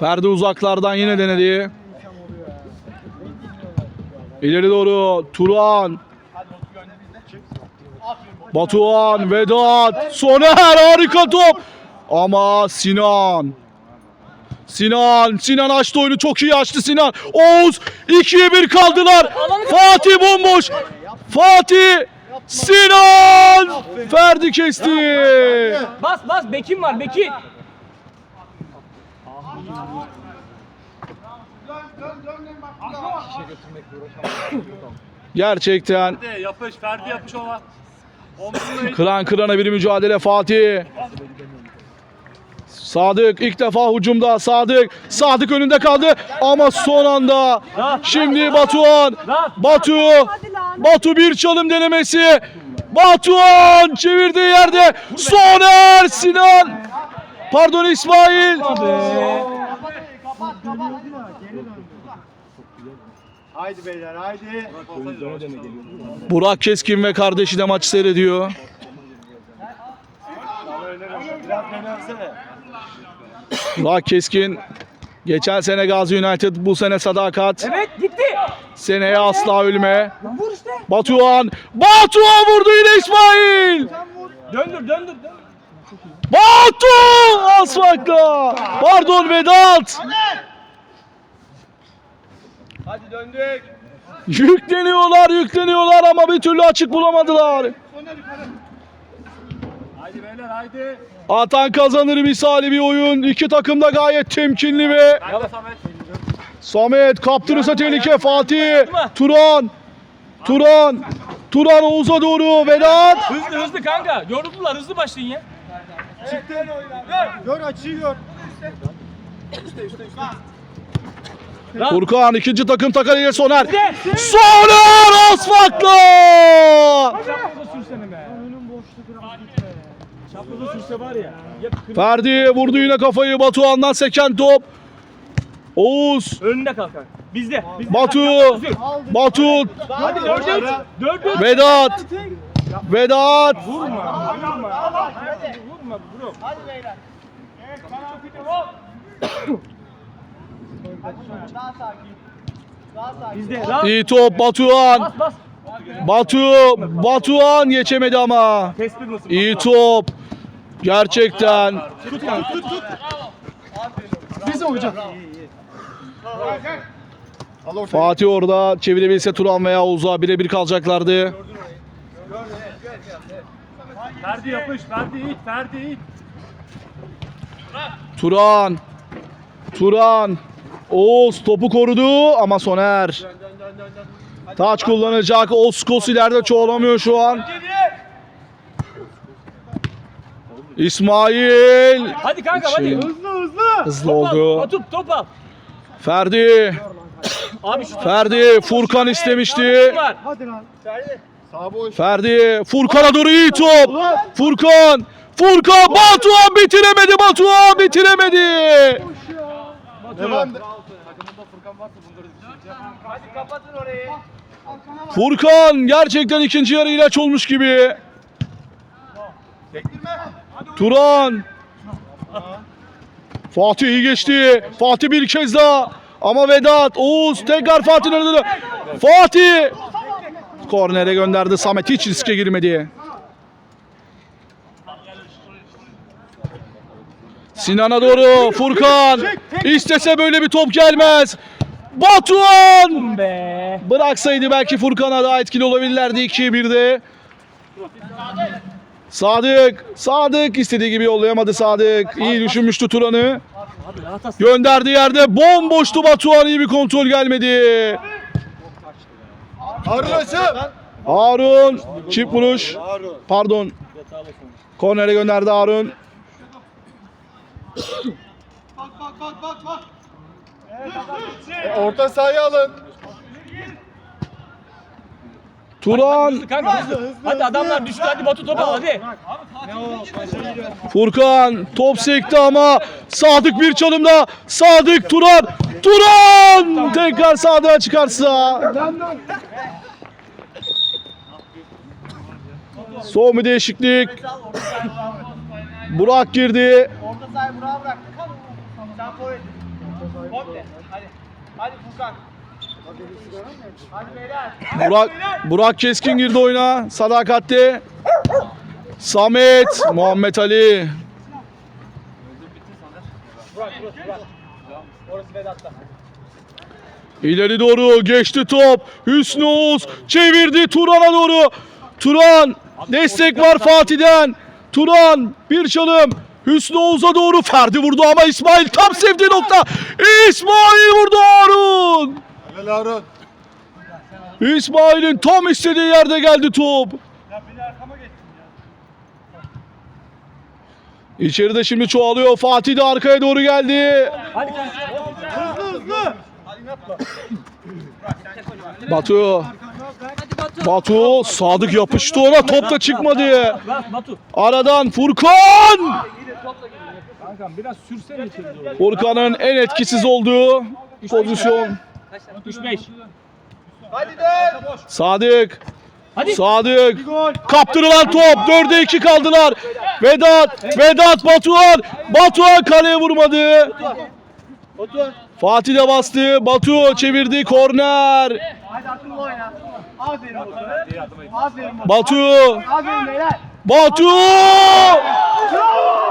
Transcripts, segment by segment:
Ferdi uzaklardan yine denedi. İleri doğru Turan. Batuhan, Vedat, Soner harika top. Ama Sinan. Sinan, Sinan açtı oyunu çok iyi açtı Sinan. Oğuz 2'ye 1 kaldılar. Fatih bomboş. Fatih, Sinan, Ferdi kesti. Bas bas Bekim var Bekim. Gerçekten Yapış Ferdi yapış ona. Omzunda kıran kırana bir mücadele Fatih. Sadık ilk defa hücumda Sadık. Sadık önünde kaldı ama son anda şimdi Batuhan. Batu. Batu bir çalım denemesi. Batuhan çevirdiği yerde Soner Sinan. Pardon İsmail. Haydi beyler haydi. Burak Keskin ve kardeşi de maçı seyrediyor. Burak Keskin geçen sene Gazi United bu sene Sadakat. Evet gitti. Seneye asla ölme. Vur işte. Batuhan. Batuhan vurdu yine İsmail. Döndür döndür. döndür. Batu asfakla. Pardon Vedat. Hadi döndük. Yükleniyorlar yükleniyorlar ama bir türlü açık bulamadılar. Haydi beyler haydi. Atan kazanır misali bir oyun. İki takım da gayet temkinli ve Samet. Samet kaptırırsa tehlike Fatih. Turan. Turan. Turan Oğuz'a doğru Vedat. Hızlı hızlı kanka. Yoruldular hızlı başlayın ya. Gör açıyı gör. Furkan ikinci takım takaleye Soner. Soner. Çaprazda sürsene be. Çaprazda Ferdi vurdu yine kafayı Batuhan'dan seken top. Oğuz. Önünde kalk kanka. Bizde. bizde. Batu. Batu. Hadi dörde üç. Dörde üç. Vedat. Vedat. Vurma. Vurma. Vurma bro. Daha sakin. Daha sakin. Bizde. Rahat. İyi top Batuhan. Bas bas. Batu. Batuhan geçemedi ama. İyi top. Gerçekten. Tut kanka tut tut. Bize hocam. Fatih orada çevirebilse Turan veya Oğuz'a birebir kalacaklardı. Ferdi yapış. Ferdi it. Ferdi it. Turan. Turan. Oğuz topu korudu ama Soner. Taç kullanacak. Oskos ileride çoğalamıyor şu an. İsmail. Hadi kanka hadi. Şey- Hızlı hızlı. Hızlı Top al, oldu. Batu top al. Ferdi. Abi şu Ferdi. Furkan istemişti. Hadi lan. Sağ boş. Ferdi. Furkan'a doğru iyi top. Furkan. Furkan. Batuhan bitiremedi. Batuhan bitiremedi. Devam. Hadi kapatın orayı. Furkan gerçekten ikinci yarı ilaç olmuş gibi. Turan. Fatih iyi geçti. Fatih bir kez daha. Ama Vedat, Oğuz tekrar Fatih'in önünde. Fatih. Kornere gönderdi. Samet hiç riske girmedi. Sinan'a doğru Furkan. İstese böyle bir top gelmez. Batuhan. Bıraksaydı belki Furkan'a daha etkili olabilirlerdi 2'ye 1'de. Sadık, Sadık istediği gibi yollayamadı Sadık. İyi düşünmüştü Turan'ı. Gönderdiği yerde bomboştu Batuhan iyi bir kontrol gelmedi. Harun açı. Harun çift vuruş. Harun. Pardon. Kornere gönderdi Harun. Orta sahaya alın. Turan, Hızlı kanka hızlı. Hadi adamlar düştü hadi Batu topu al hadi. Furkan top sekti ama Sadık bir çalımda. Sadık Turan. Turan tekrar Sadık'a çıkarsa. Son bir değişiklik. Burak girdi. Orta sahayı Burak'a bırak. Sen forvet. Hadi. Hadi Furkan. Burak Burak Keskin girdi oyuna. Sadakatli. Samet, Muhammed Ali. İleri doğru geçti top. Hüsnü Oğuz çevirdi Turan'a doğru. Turan destek var Fatih'den. Turan bir çalım. Hüsnü Oğuz'a doğru Ferdi vurdu ama İsmail tam sevdiği nokta. İsmail vurdu Harun. İsmail'in tam istediği yerde geldi top. İçeride şimdi çoğalıyor. Fatih de arkaya doğru geldi. Hadi. Batu. Batu Sadık yapıştı ona top da çıkmadı. Aradan Furkan. Furkan'ın en etkisiz olduğu pozisyon. 3-5. Hadi dön. Sadık. Hadi. Sadık. Kaptırılan top. 4'e 2 kaldılar. Vedat. Vedat Batuhan. Batuhan kaleye vurmadı. Fatih de bastı. Batu çevirdi. Korner. Hadi akıllı oyna. Aferin Batu. Aferin Batu. Batu. Aferin beyler. Batu. Bravo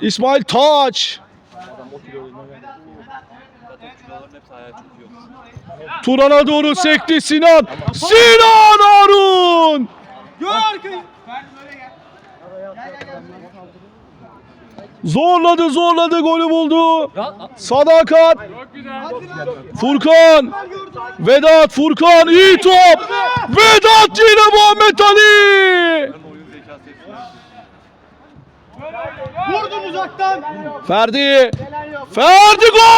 İsmail taç. Turan'a doğru sekti Sinan. Sinan Harun. Zorladı zorladı golü buldu. Sadakat. Furkan. Vedat Furkan iyi top. Vedat yine Muhammed Ali. Vurdum uzaktan. Ferdi. Ferdi gol!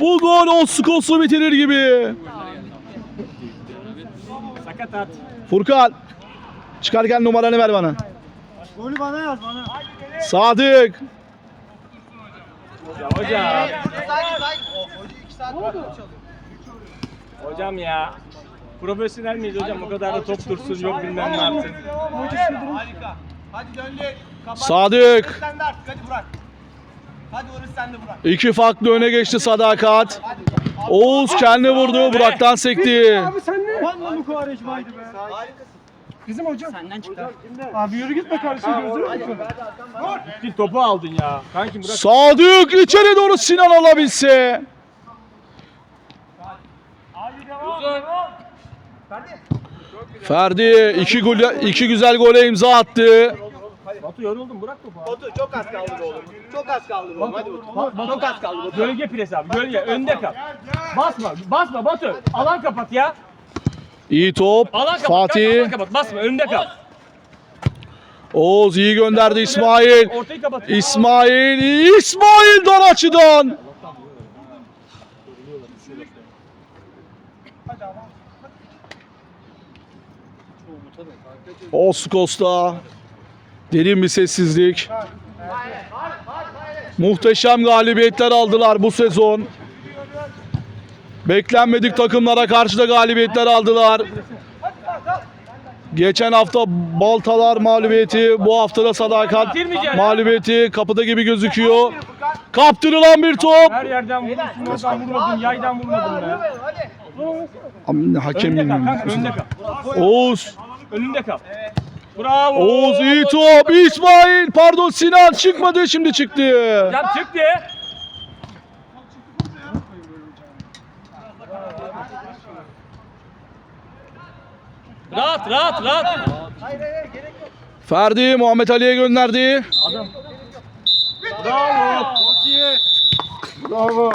Bu gol Oskos'u bitirir gibi. Sakat at. Furkan. Çıkarken numaranı ver bana. Golü bana yaz bana. Sadık. Ya hocam. Sakin sakin. Hoca 2 saat çalıyor. Hocam ya. Profesyonel miyiz hocam? O kadar da top dursun yok bilmem ne yapsın. Harika. Hadi döndük. Kapat. Sadık. Sen de artık hadi Burak. Hadi orası sende Burak. İki farklı öne geçti Sadakat. Oğuz kendi vurdu. Burak'tan sekti. Valla bu Kuvareşmaydı be. Harikasın. Bizim hocam. Senden çıktı. Abi yürü gitme kardeşim gözünü Bir topu aldın ya. Kanki bırak. Sadık içeri doğru Sinan alabilse. Ferdi iki, gol, iki güzel gole imza attı. Batu yoruldum bırak topu. Batu çok az kaldı be oğlum. Çok az kaldı be oğlum. Hadi Batu. Çok az kaldı Batu. Gölge pres abi. Gölge. Önde kal. Basma. Basma Batu. Alan kapat ya. İyi top. Alan kapat. Fatih. Alan kapat. Basma. Önde kal. Oğuz iyi gönderdi İsmail. Ortayı kapat. İsmail. İsmail dar Oskos'ta derin bir sessizlik. Muhteşem galibiyetler aldılar bu sezon. Beklenmedik takımlara karşı da galibiyetler aldılar. Geçen hafta Baltalar mağlubiyeti, bu hafta da Sadakat mağlubiyeti kapıda gibi gözüküyor. Kaptırılan bir top. Her yerden vurursun. Oradan vurmadın. Yaydan vurmadın be. Aman Önde hakemin. kal. Kanka önde kal. Oğuz. Önünde kal. Bravo. Oğuz iyi top. İsmail pardon Sinan çıkmadı şimdi çıktı. Hocam çıktı. Rahat rahat rahat. Hayır hayır gerek yok. Ferdi Muhammed Ali'ye gönderdi. Bravo. Bravo.